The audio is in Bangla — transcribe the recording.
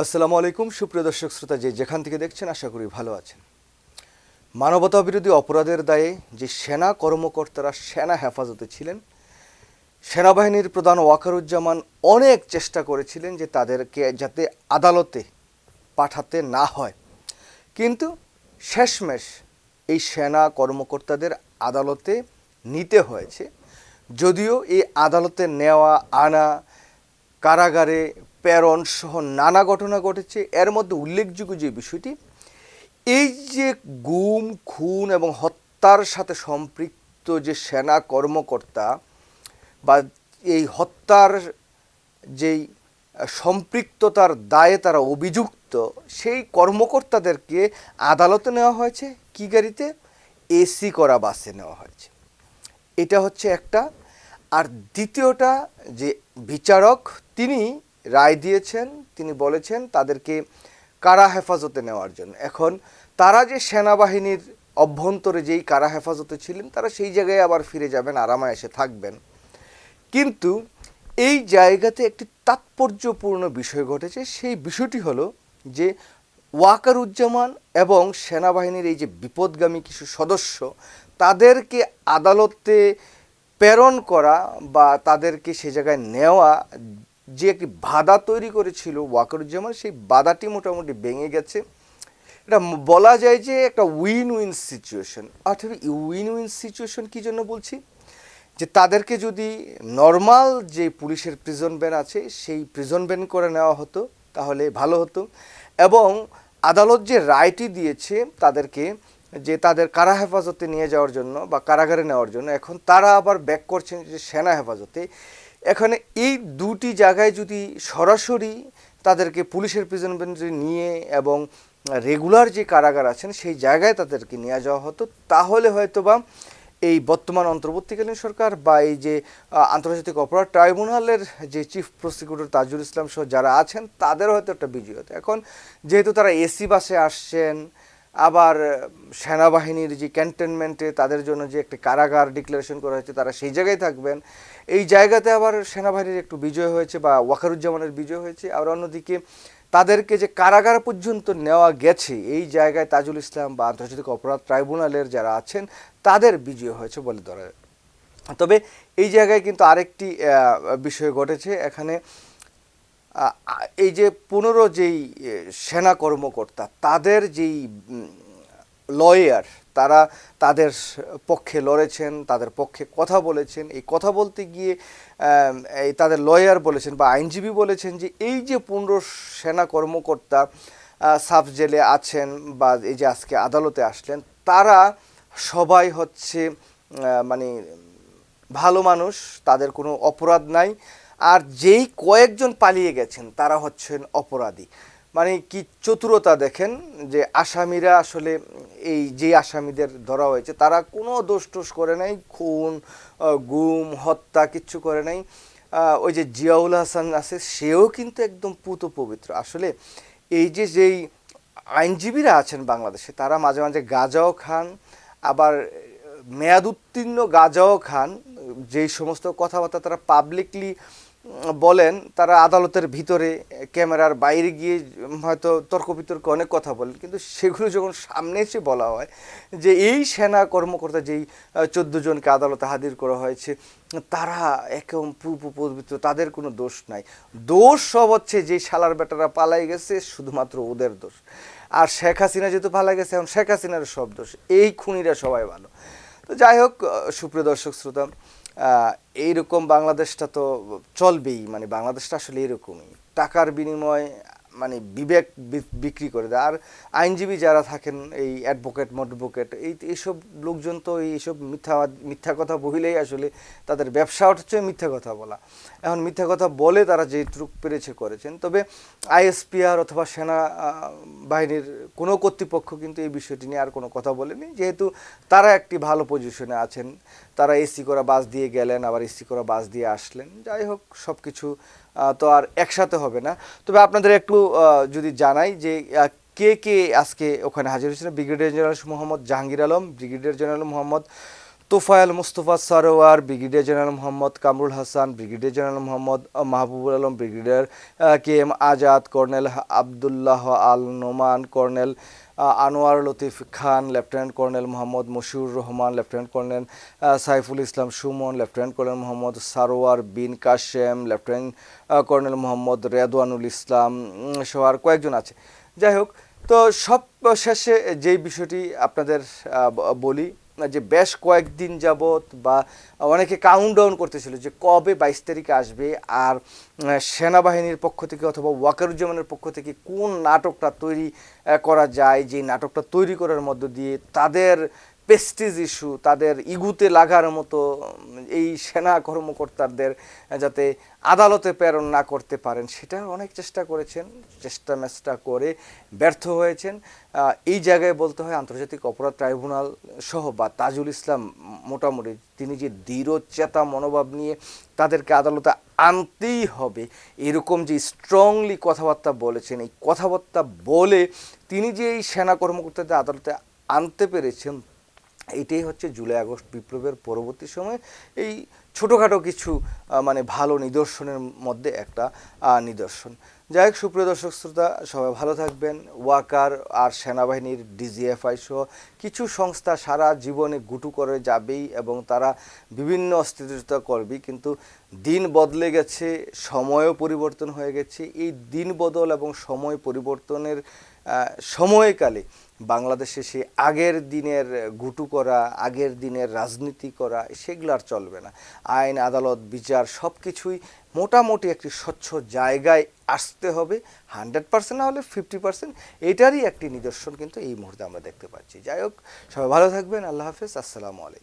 আসসালামু আলাইকুম, সুপ্রিয় দর্শক শ্রোতা যে যেখান থেকে দেখছেন, আশা করি ভালো আছেন। মানবতা বিরোধী অপরাধের দায়ে যে সেনা কর্মকর্তারা সেনা হেফাজতে ছিলেন, সেনাবাহিনীর প্রধান ওয়াকারুজ্জামান অনেক চেষ্টা করেছিলেন যে তাদেরকে যাতে আদালতে পাঠাতে না হয়। কিন্তু শেষমেশ এই সেনা কর্মকর্তাদের আদালতে নিতে হয়েছে। যদিও এই আদালতে নেওয়া, আনা কারাগারে প্রেরণ সহ নানা ঘটনা ঘটেছে। এর মধ্যে উল্লেখযোগ্য যে বিষয়টি, এই যে গুম, খুন এবং হত্যার সাথে সম্পৃক্ত যে সেনা কর্মকর্তা বা এই হত্যার যেই সম্পৃক্ততার দায়ে তারা অভিযুক্ত, সেই কর্মকর্তাদেরকে আদালতে নেওয়া হয়েছে, কি গাড়িতে? এসি করা বাসে নেওয়া হয়েছে। এটা হচ্ছে একটা। আর দ্বিতীয়টা যে বিচারক, তিনি রায় দিয়েছেন, তিনি বলেছেন তাদেরকে কারা হেফাজতে নেওয়ার জন্য। এখন তারা যে সেনাবাহিনীর অভ্যন্তরে যেই কারা হেফাজতে ছিলেন, তারা সেই জায়গায় আবার ফিরে যাবেন আরামায় এসে থাকবেন। কিন্তু এই জায়গাতে একটি তাৎপর্যপূর্ণ বিষয় ঘটেছে, সেই বিষয়টি হলো যে ওয়াকারুজ্জামান এবং সেনাবাহিনীর এই যে বিপদগামী কিছু সদস্য, তাদেরকে আদালতে প্রেরণ করা বা তাদেরকে সে জায়গায় নেওয়া যে একটি বাধা তৈরি করেছিল ওয়াকারুজ্জামান, সেই বাধাটি মোটামুটি ভেঙে গেছে। এটা বলা যায় যে একটা উইন উইন সিচুয়েশন অর্থাৎ উইন উইন সিচুয়েশন কী জন্য বলছি? যে তাদেরকে যদি নর্মাল যে পুলিশের প্রিজন ব্যান আছে, সেই প্রিজন ব্যান করে নেওয়া হতো, তাহলে ভালো হতো। এবং আদালত যে রায়টি দিয়েছে তাদেরকে যে তাদের কারা হেফাজতে নিয়ে যাওয়ার জন্য বা কারাগারে নেওয়ার জন্য, এখন তারা আবার ব্যাক করছেন যে সেনা হেফাজতে। এখানে এই দুটি জায়গায় যদি সরাসরি তাদেরকে পুলিশের প্রিজন ব্যান নিয়ে এবং রেগুলার যে কারাগার আছেন, সেই জায়গায় তাদেরকে নিয়ে যাওয়া হতো, তাহলে হয়তো বা এই বর্তমান অন্তর্বর্তীকালীন সরকার বা এই যে আন্তর্জাতিক অপরাধ ট্রাইব্যুনালের যে চিফ প্রসিকিউটর তাজুল ইসলাম সহ যারা আছেন, তাদের হয়তো একটা বিজয় হতো। এখন যেহেতু তারা এসি বাসে আসছেন আবার সেনাবাহিনীর যে ক্যান্টনমেন্টে তাদের জন্য যে একটি কারাগার ডিক্লারেশন করা হয়েছে, তারা সেই জায়গায় থাকবেন। এই জায়গাতে আবার সেনাবাহিনীর একটু বিজয় হয়েছে বা ওয়াকারুজ্জামানের বিজয় হয়েছে। আর অন্যদিকে তাদেরকে যে কারাগার পর্যন্ত নেওয়া গেছে, এই জায়গায় তাজুল ইসলাম বা আন্তর্জাতিক অপরাধ ট্রাইব্যুনালের যারা আছেন, তাদের বিজয় হয়েছে বলে ধরা। তবে এই জায়গায় কিন্তু আরেকটি বিষয় ঘটেছে। এখানে এই যে পনেরো যেই সেনা কর্মকর্তা, তাদের যেই লয়ার তারা তাদের পক্ষে লড়েছেন, তাদের পক্ষে কথা বলেছেন। এই কথা বলতে গিয়ে এই তাদের লয়ার বলেছেন বা আইনজীবী বলেছেন যে, এই যে পনেরো সেনা কর্মকর্তা সাব জেলে আছেন বা এই যে আজকে আদালতে আসলেন, তারা সবাই হচ্ছে মানে ভালো মানুষ, তাদের কোনো অপরাধ নাই। আর যেই কয়েকজন পালিয়ে গেছেন, তারা হচ্ছেন অপরাধী। মানে কি চতুরতা দেখেন যে আসামিরা আসলে এই যে আসামিদের ধরা হয়েছে, তারা কোনো দোষ টোষ করে নাই, খুন গুম, হত্যা কিচ্ছু করে নাই। ওই যে জিয়াউল হাসান আছে, সেও কিন্তু একদম পুত পবিত্র। আসলে এই যে যেই আইনজীবীরা আছেন বাংলাদেশে, তারা মাঝে মাঝে গাঁজাও খান, আবার মেয়াদ উত্তীর্ণ গাঁজাও খান, যেই সমস্ত কথাবার্তা তারা পাবলিকলি বলেন, তারা আদালতের ভিতরে ক্যামেরার বাইরে গিয়ে হয়তো তর্ক বিতর্ক অনেক কথা বলেন, কিন্তু সেগুলো যখন সামনে এসে বলা হয় যে এই সেনা কর্মকর্তা যেই চোদ্দ জনকে আদালতে হাজির করা হয়েছে, তারা একদম পূর্ব পবিত্র তাদের কোনো দোষ নাই। দোষ সব হচ্ছে যে শালার বেটারা পালাই গেছে, শুধুমাত্র ওদের দোষ। আর শেখ হাসিনা যেহেতু পালাই গেছে, এখন শেখ হাসিনার সব দোষ। এই খুনিরা সবাই ভালো। তো যাই হোক সুপ্রিয় দর্শক, শ্রোতা এইরকম বাংলাদেশটা তো চলবেই মানে বাংলাদেশটা আসলে এরকমই। টাকার বিনিময়ে মানে বিবেক বিক্রি করে দেয়। আর আইনজীবী যারা থাকেন, এই অ্যাডভোকেট মডভোকেট এই এইসব লোকজন তো এইসব মিথ্যা মিথ্যা কথা বহিলেই আসলে তাদের ব্যবসা হচ্ছে মিথ্যা কথা বলা। এখন মিথ্যা কথা বলে তারা যে টুক পেরেছে করেছেন। তবে আইএসপিআর অথবা সেনা বাহিনীর কোনো কর্তৃপক্ষ কিন্তু এই বিষয়টি নিয়ে আর কোনো কথা বলেনি। যেহেতু তারা একটি ভালো পজিশনে আছেন, তারা এসি করা বাস দিয়ে গেলেন, আবার এসি করা বাস দিয়ে আসলেন। যাই হোক সব কিছু তো আর একসাথে হবে না। তবে আপনাদের একটু যদি জানাই যে কে কে আজকে ওখানে হাজির হয়েছিলেন? Brigadier general Mohammad Jahangir Alam brigadier general Mohammad Tofayel Mustafa Sarwar, brigadier general Mohammad Kamrul Hasan, brigadier general Mohammad Mahbubul Alam, brigadier K M Azad, colonel Abdullah Al Noman, colonel Anwar Latif Khan, lieutenant colonel Mohammad Mashiur Rahman, lieutenant colonel Saiful Islam Sumon, lieutenant colonel Mohammad Sarwar Bin Kashem, lieutenant colonel Mohammad Redwanul Islam সহ আর কয়েকজন আছে। যাই হোক, তো সব শেষে যেই বিষয়টি আপনাদের বলি যে বেশ কয়েকদিন যাবৎ বা অনেকে কাউন্ট ডাউন করতেছিল যে কবে বাইশ তারিখে আসবে আর সেনাবাহিনীর পক্ষ থেকে অথবা ওয়াকারুজ্জামানের পক্ষ থেকে কোন নাটকটা তৈরি করা যায় যে নাটকটা তৈরি করার মধ্য দিয়ে তাদের পেস্টিজ ইস্যু তাদের ইগুতে লাগার মতো, এই সেনা কর্মকর্তাদের যাতে আদালতে প্রেরণ না করতে পারেন সেটার অনেক চেষ্টা করেছেন, চেষ্টা মেষ্টা করে ব্যর্থ হয়েছেন। এই জায়গায় বলতে হয় আন্তর্জাতিক অপরাধ ট্রাইব্যুনাল সহ বা তাজুল ইসলাম মোটামুটি তিনি যে দৃঢ়চেতা মনোভাব নিয়ে তাদেরকে আদালতে আনতেই হবে, এরকম যে স্ট্রংলি কথাবার্তা বলেছেন, এই কথাবার্তা বলে তিনি যে এই সেনা কর্মকর্তাদের আদালতে আনতে পেরেছেন এইটাই হচ্ছে জুলাই আগস্ট বিপ্লবের পরবর্তী সময়ে এই ছোটোখাটো কিছু মানে ভালো নিদর্শনের মধ্যে একটা নিদর্শন। যাই হোক, সুপ্রিয় দর্শক শ্রোতা, সবাই ভালো থাকবেন। ওয়াকার আর সেনাবাহিনীর ডিজিএফআই সহ কিছু সংস্থা সারা জীবনে গুটু করে যাবেই এবং তারা বিভিন্ন অস্থিরতা করবেই, কিন্তু দিন বদলে গেছে, সময়ও পরিবর্তন হয়ে গেছে। এই দিন বদল এবং সময় পরিবর্তনের সময়কালে বাংলাদেশে সে আগের দিনের গুটু করা, আগের দিনের রাজনীতি করা, সেগুলো আর চলবে না। আইন, আদালত, বিচার সব কিছুই মোটামুটি একটি স্বচ্ছ জায়গায় আসতে হবে। হান্ড্রেড পার্সেন্ট না হলে ফিফটি পার্সেন্ট এটারই একটি নিদর্শন কিন্তু এই মুহূর্তে আমরা দেখতে পাচ্ছি। যাই হোক, সবাই ভালো থাকবেন। আল্লাহ হাফেজ। আসসালামু আলাইকুম।